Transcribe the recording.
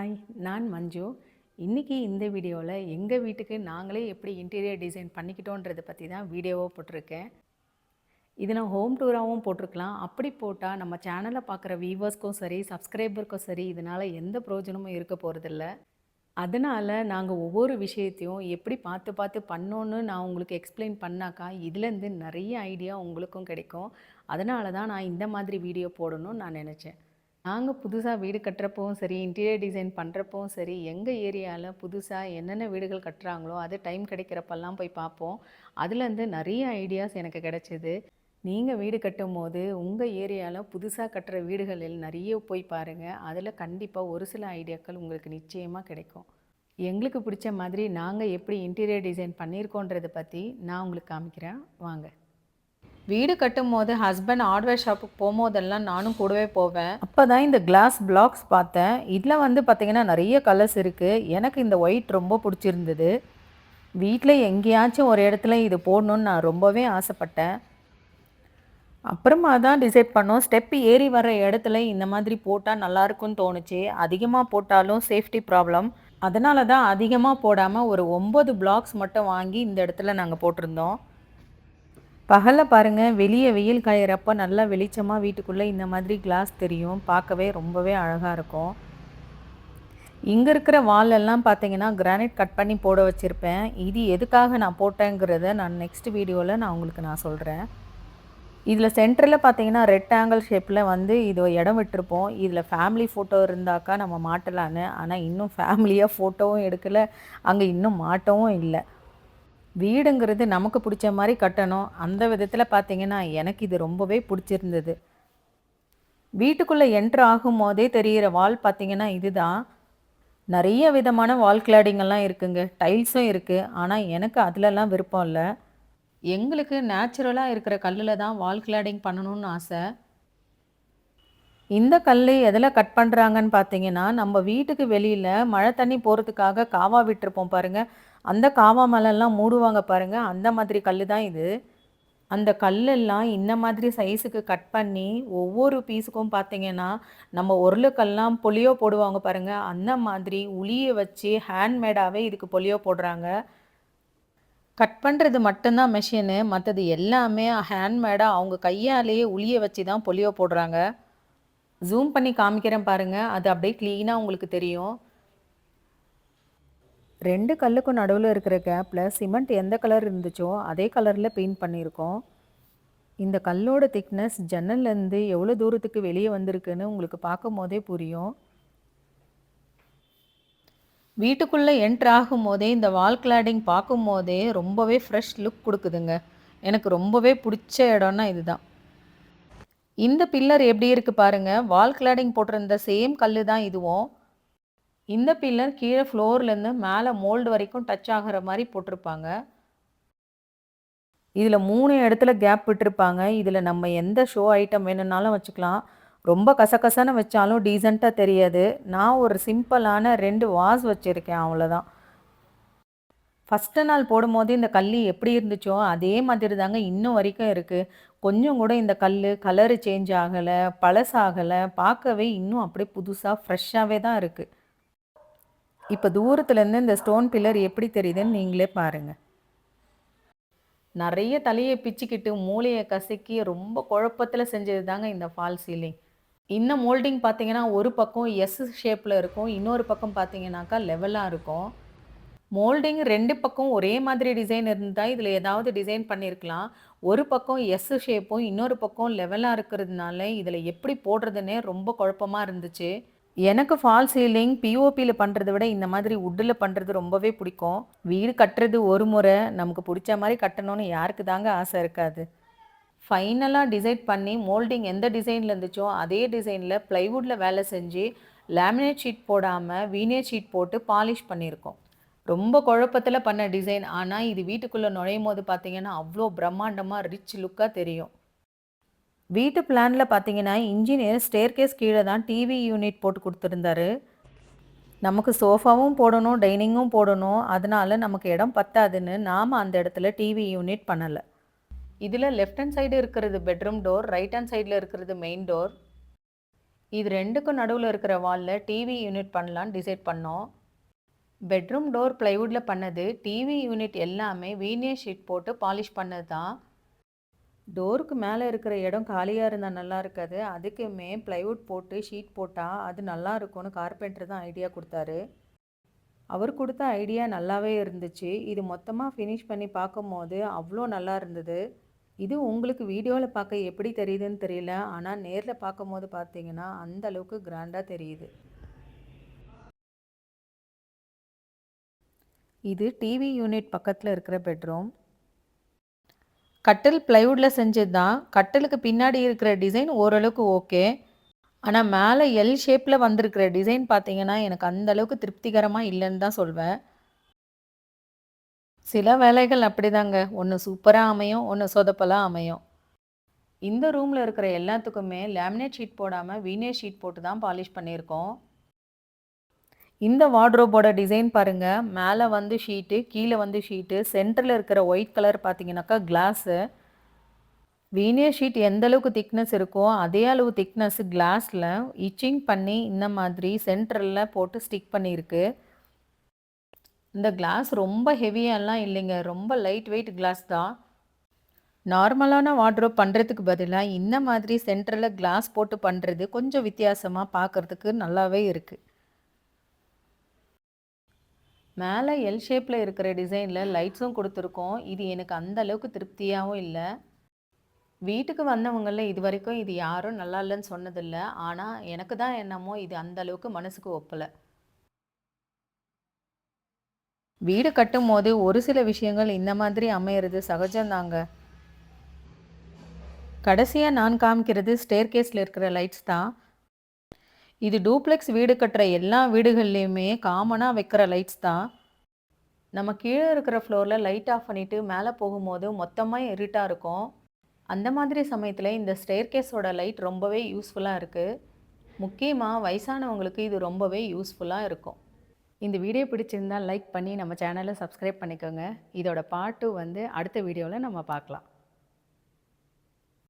Hi நான் மஞ்சு. இன்றைக்கி இந்த வீடியோவில் எங்கள் வீட்டுக்கு நாங்களே எப்படி இன்டீரியர் டிசைன் பண்ணிக்கிட்டோன்றதை பற்றி தான் வீடியோவாக போட்டிருக்கேன். இது நான் ஹோம் டூராகவும் போட்டிருக்கலாம். அப்படி போட்டால் நம்ம சேனலை பார்க்குற வியூவர்ஸ்க்கும் சரி சப்ஸ்கிரைபருக்கும் சரி இதனால் எந்த பிரயோஜனமும் இருக்க போகிறதில்ல அதனால் நாங்கள் ஒவ்வொரு விஷயத்தையும் எப்படி பார்த்து பார்த்து பண்ணோன்னு நான் உங்களுக்கு எக்ஸ்பிளைன் பண்ணாக்கா இதுலேருந்து நிறைய ஐடியா உங்களுக்கும் கிடைக்கும். அதனால தான் நான் இந்த மாதிரி வீடியோ போடணும்னு நான் நினச்சேன். நாங்கள் புதுசாக வீடு கட்டுறப்பவும் சரி இன்டீரியர் டிசைன் பண்ணுறப்பவும் சரி எங்கள் ஏரியாவில் புதுசாக என்னென்ன வீடுகள் கட்டுறாங்களோ அது டைம் கிடைக்கிறப்பெல்லாம் போய் பார்ப்போம். அதுலேருந்து நிறைய ஐடியாஸ் எனக்கு கிடைச்சிது. நீங்கள் வீடு கட்டும் போது உங்கள் ஏரியாவில் புதுசாக கட்டுற வீடுகளில் நிறைய போய் பாருங்கள் அதில் கண்டிப்பாக ஒரு சில ஐடியாக்கள் உங்களுக்கு நிச்சயமாக கிடைக்கும். எங்களுக்கு பிடிச்ச மாதிரி நாங்கள் எப்படி இன்டீரியர் டிசைன் பண்ணியிருக்கோன்றதை பற்றி நான் உங்களுக்கு காமிக்கிறேன். வாங்க. வீடு கட்டும் போது ஹஸ்பண்ட் ஹார்ட்வேர் ஷாப்புக்கு போகும்போதெல்லாம் நானும் கூடவே போவேன். அப்போ தான் இந்த கிளாஸ் பிளாக்ஸ் பார்த்தேன். இதில் வந்து பார்த்திங்கன்னா நிறைய கலர்ஸ் இருக்குது எனக்கு இந்த ஒயிட் ரொம்ப பிடிச்சிருந்தது. வீட்டில் எங்கேயாச்சும் ஒரு இடத்துல இது போடணுன்னு நான் ரொம்பவே ஆசைப்பட்டேன். அப்புறமா தான் டிசைட் பண்ணோம். ஸ்டெப் ஏறி வர இடத்துல இந்த மாதிரி போட்டால் நல்லாயிருக்கும்னு தோணுச்சு. அதிகமாக போட்டாலும் சேஃப்டி ப்ராப்ளம் அதனால தான் அதிகமாக போடாமல் ஒரு ஒம்பது பிளாக்ஸ் மட்டும் வாங்கி இந்த இடத்துல நாங்கள் போட்டிருந்தோம். பகலில் பாருங்கள் வெளியே வெயில் காயிறப்ப நல்லா வெளிச்சமாக வீட்டுக்குள்ளே இந்த மாதிரி கிளாஸ் தெரியும். பார்க்கவே ரொம்பவே அழகாக இருக்கும். இங்கே இருக்கிற வாலெல்லாம் பார்த்தீங்கன்னா கிரானைட் கட் பண்ணி போட வச்சுருப்பேன். இது எதுக்காக நான் போட்டேங்கிறத நான் நெக்ஸ்ட் வீடியோவில் நான் உங்களுக்கு நான் சொல்கிறேன் இதில் சென்டரில் பார்த்தீங்கன்னா ரெட் ஆங்கிள் ஷேப்பில் வந்து இது இடம் விட்டுருப்போம். இதில் ஃபேமிலி ஃபோட்டோ இருந்தாக்கா நம்ம மாட்டலான்னு. ஆனால் இன்னும் ஃபேமிலியாக ஃபோட்டோவும் எடுக்கலை. அங்கே இன்னும் மாட்டவும் இல்லை. வீடுங்கிறது நமக்கு பிடிச்ச மாதிரி கட்டணும். அந்த விதத்தில் பார்த்தீங்கன்னா எனக்கு இது ரொம்பவே பிடிச்சிருந்தது. வீட்டுக்குள்ளே என்ட்ரு ஆகும் போதே தெரிகிற வால் பார்த்தீங்கன்னா இதுதான். நிறைய விதமான வால் கிளாடிங்கெல்லாம் இருக்குங்க. டைல்ஸும் இருக்குது ஆனால் எனக்கு அதிலலாம் விருப்பம் இல்லை. எங்களுக்கு நேச்சுரலாக இருக்கிற கல்லில் தான் வால் கிளாடிங் பண்ணணும்னு ஆசை. இந்த கல் எதில் கட் பண்ணுறாங்கன்னு பார்த்தீங்கன்னா நம்ம வீட்டுக்கு வெளியில் மழை தண்ணி போகிறதுக்காக காவா விட்டுருப்போம் பாருங்கள் அந்த காவா மலைலாம் மூடுவாங்க பாருங்கள் அந்த மாதிரி கல் தான் இது. அந்த கல்லெல்லாம் இந்த மாதிரி சைஸுக்கு கட் பண்ணி ஒவ்வொரு பீஸுக்கும் பார்த்தீங்கன்னா நம்ம உருளைக்கல்லாம் பொலியோ போடுவாங்க பாருங்கள் அந்த மாதிரி உளியை வச்சு ஹேண்ட்மேடாகவே இதுக்கு பொலியோ போடுறாங்க. கட் பண்ணுறது மட்டும்தான் மெஷினு மற்றது எல்லாமே ஹேண்ட்மேடாக அவங்க கையாலேயே உளியை வச்சு தான் பொலியோ போடுறாங்க. ஜூம் பண்ணி காமிக்கிறேன் பாருங்கள் அது அப்படியே க்ளீனாக உங்களுக்கு தெரியும். ரெண்டு கல்லுக்கும் நடுவில் இருக்கிற கேப்பில் சிமெண்ட் எந்த கலர் இருந்துச்சோ அதே கலரில் பெயிண்ட் பண்ணியிருக்கோம். இந்த கல்லோட திக்னஸ் ஜன்னல்லேருந்து எவ்வளோ தூரத்துக்கு வெளியே வந்திருக்குன்னு உங்களுக்கு பார்க்கும் போதே புரியும். வீட்டுக்குள்ளே என்ட்ரு ஆகும் போதே இந்த வால் கிளாடிங் பார்க்கும் போதே ரொம்பவே ஃப்ரெஷ் லுக் கொடுக்குதுங்க. எனக்கு ரொம்பவே பிடிச்ச இடம்னா இதுதான். இந்த பில்லர் எப்படி இருக்குது பாருங்கள் வால் கிளாடிங் போட்டிருந்த சேம் கல் தான் இதுவும். இந்த பில்லர் கீழே ஃப்ளோர்லேருந்து மேலே மோல்டு வரைக்கும் டச் ஆகிற மாதிரி போட்டிருப்பாங்க. இதில் மூணு இடத்துல கேப் விட்டுருப்பாங்க. இதில் நம்ம எந்த ஷோ ஐட்டம் வேணும்னாலும் வச்சுக்கலாம். ரொம்ப கசகசன்னு வச்சாலும் டீசெண்டாக தெரியாது. நான் ஒரு சிம்பிளான ரெண்டு வாஸ் வச்சுருக்கேன் அவ்வளோதான் ஃபஸ்ட்டு நாள் போடும்போது இந்த கல் எப்படி இருந்துச்சோ அதே மாதிரி தாங்க இன்னும் வரைக்கும் இருக்குது கொஞ்சம் கூட இந்த கல் கலரு சேஞ்ச் ஆகலை பழசாகலை பார்க்கவே இன்னும் அப்படியே புதுசாக ஃப்ரெஷ்ஷாகவே தான் இருக்குது இப்போ தூரத்துலேருந்து இந்த ஸ்டோன் பில்லர் எப்படி தெரியுதுன்னு நீங்களே பாருங்கள் நிறைய தலையை பிச்சுக்கிட்டு மூளையை கசக்கி ரொம்ப குழப்பத்தில் செஞ்சது தாங்க இந்த ஃபால் சீலிங் இன்னும் மோல்டிங் பார்த்தீங்கன்னா ஒரு பக்கம் எஸ் ஷேப்பில் இருக்கும் இன்னொரு பக்கம் பார்த்தீங்கன்னாக்கா லெவலாக இருக்கும். மோல்டிங் ரெண்டு பக்கம் ஒரே மாதிரி டிசைன் இருந்தால் இதில் ஏதாவது டிசைன் பண்ணியிருக்கலாம் ஒரு பக்கம் எஸ் ஷேப்பும் இன்னொரு பக்கம் லெவலாக இருக்கிறதுனால இதில் எப்படி போடுறதுன்னே ரொம்ப குழப்பமாக இருந்துச்சு. எனக்கு ஃபால் சீலிங் பிஓபியில் பண்ணுறத விட இந்த மாதிரி உட்டில் பண்ணுறது ரொம்பவே பிடிக்கும். வீடு கட்டுறது ஒரு முறை நமக்கு பிடிச்ச மாதிரி கட்டணும்னு யாருக்கு தாங்க ஆசை இருக்காது. ஃபைனலாக டிசைட் பண்ணி மோல்டிங் எந்த டிசைனில் இருந்துச்சோ அதே டிசைனில் ப்ளைவுட்டில் வேலை செஞ்சு லேமினேட் ஷீட் போடாமல் வீனே ஷீட் போட்டு பாலிஷ் பண்ணியிருக்கோம். ரொம்ப குழப்பத்தில் பண்ண டிசைன் ஆனால் இது வீட்டுக்குள்ளே நுழையும் போது பார்த்தீங்கன்னா அவ்வளோ பிரம்மாண்டமாக ரிச் லுக்காக தெரியும். வீட்டு பிளானில் பார்த்தீங்கன்னா இன்ஜினியர் ஸ்டேர்கேஸ் கீழே தான் டிவி யூனிட் போட்டு கொடுத்துருந்தாரு. நமக்கு சோஃபாவும் போடணும் டைனிங்கும் போடணும். அதனால நமக்கு இடம் பத்தாதுன்னு நாம் அந்த இடத்துல டிவி யூனிட் பண்ணலை. இதில் லெஃப்ட் ஹேண்ட் சைடு இருக்கிறது பெட்ரூம் டோர் ரைட் ஹேண்ட் சைடில் இருக்கிறது மெயின் டோர் இது ரெண்டுக்கும் நடுவில் இருக்கிற வாலில் டிவி யூனிட் பண்ணலான்னு டிசைட் பண்ணோம். பெட்ரூம் டோர் ப்ளைவுட்டில் பண்ணது டிவி யூனிட் எல்லாமே வீனியர் ஷீட் போட்டு பாலிஷ் பண்ணது தான் டோருக்கு மேலே இருக்கிற இடம் காலியாக இருந்தால் நல்லா இருக்காது. அதுக்குமே ப்ளைவுட் போட்டு ஷீட் போட்டால் அது நல்லா இருக்கும்னு கார்பெண்டர் தான் ஐடியா கொடுத்தாரு. அவர் கொடுத்த ஐடியா நல்லாவே இருந்துச்சு. இது மொத்தமாக ஃபினிஷ் பண்ணி பார்க்கும்போது அவ்வளோ நல்லா இருந்தது. இது உங்களுக்கு வீடியோவில் பார்க்க எப்படி தெரியுதுன்னு தெரியல. ஆனால் நேரில் பார்க்கும்போது பார்த்தீங்கன்னா அந்த அளவுக்கு கிராண்டாக தெரியுது. இது டிவி யூனிட் பக்கத்தில் இருக்கிற பெட்ரூம் கட்டில் ப்ளைவுட்டில் செஞ்சது தான் கட்டிலுக்கு பின்னாடி இருக்கிற டிசைன் ஓரளவுக்கு ஓகே ஆனால் மேலே எல் ஷேப்பில் வந்திருக்கிற டிசைன் பார்த்தீங்கன்னா எனக்கு அந்த அளவுக்கு திருப்திகரமாக இல்லைன்னு தான் சொல்வேன். சில வேலைகள் அப்படிதாங்க. ஒன்று சூப்பராக அமையும் ஒன்று சொதப்பலாக அமையும். இந்த ரூமில் இருக்கிற எல்லாத்துக்குமே லேமினேட் ஷீட் போடாமல் வீனே ஷீட் போட்டு தான் பாலிஷ் பண்ணியிருக்கோம். இந்த வார்ட்ரோபோட டிசைன் பாருங்கள் மேலே வந்து ஷீட்டு கீழே வந்து ஷீட்டு சென்டரில் இருக்கிற ஒயிட் கலர் பார்த்தீங்கன்னாக்கா கிளாஸு. வீனியர் ஷீட் எந்த அளவுக்கு திக்னஸ் இருக்கோ அதே அளவு திக்னஸ் கிளாஸில் இச்சிங் பண்ணி இந்த மாதிரி சென்டரில் போட்டு ஸ்டிக் பண்ணியிருக்கு. இந்த கிளாஸ் ரொம்ப ஹெவியாலாம் இல்லைங்க. ரொம்ப லைட் வெயிட் கிளாஸ் தான். நார்மலான வார்ட்ரோப் பண்ணுறதுக்கு பதிலாக இந்த மாதிரி சென்டரில் கிளாஸ் போட்டு பண்ணுறது கொஞ்சம் வித்தியாசமாக பார்க்குறதுக்கு நல்லாவே இருக்குது மேலே எல் ஷேப்பில் இருக்கிற டிசைனில் லைட்ஸும் கொடுத்துருக்கோம். இது எனக்கு அந்த அளவுக்கு திருப்தியாகவும் இல்லை. வீட்டுக்கு வந்தவங்களில் இது வரைக்கும் இது யாரும் நல்லா இல்லைன்னு சொன்னதில்லை. ஆனால் எனக்கு தான் என்னமோ இது அந்த அளவுக்கு மனசுக்கு ஒப்பலை. வீடு கட்டும் போது ஒரு சில விஷயங்கள் இந்த மாதிரி அமையிறது சகஜம்தாங்க. கடைசியாக நான் காமிக்கிறது ஸ்டேர்கேஸில் இருக்கிற லைட்ஸ் தான். இது டூப்ளெக்ஸ் வீடு கட்டுற எல்லா வீடுகள்லேயுமே காமனாக வைக்கிற லைட்ஸ் தான். நம்ம கீழே இருக்கிற ஃப்ளோரில் லைட் ஆஃப் பண்ணிவிட்டு மேலே போகும்போது மொத்தமாக இருட்டாக இருக்கும். அந்த மாதிரி சமயத்தில் இந்த ஸ்டேர்கேஸோட லைட் ரொம்பவே யூஸ்ஃபுல்லாக இருக்குது முக்கியமாக வயசானவங்களுக்கு இது ரொம்பவே யூஸ்ஃபுல்லாக இருக்கும். இந்த வீடியோ பிடிச்சிருந்தால் லைக் பண்ணி நம்ம சேனலை சப்ஸ்கிரைப் பண்ணிக்கோங்க. இதோட பாட்டு வந்து அடுத்த வீடியோவில் நம்ம பார்க்கலாம்.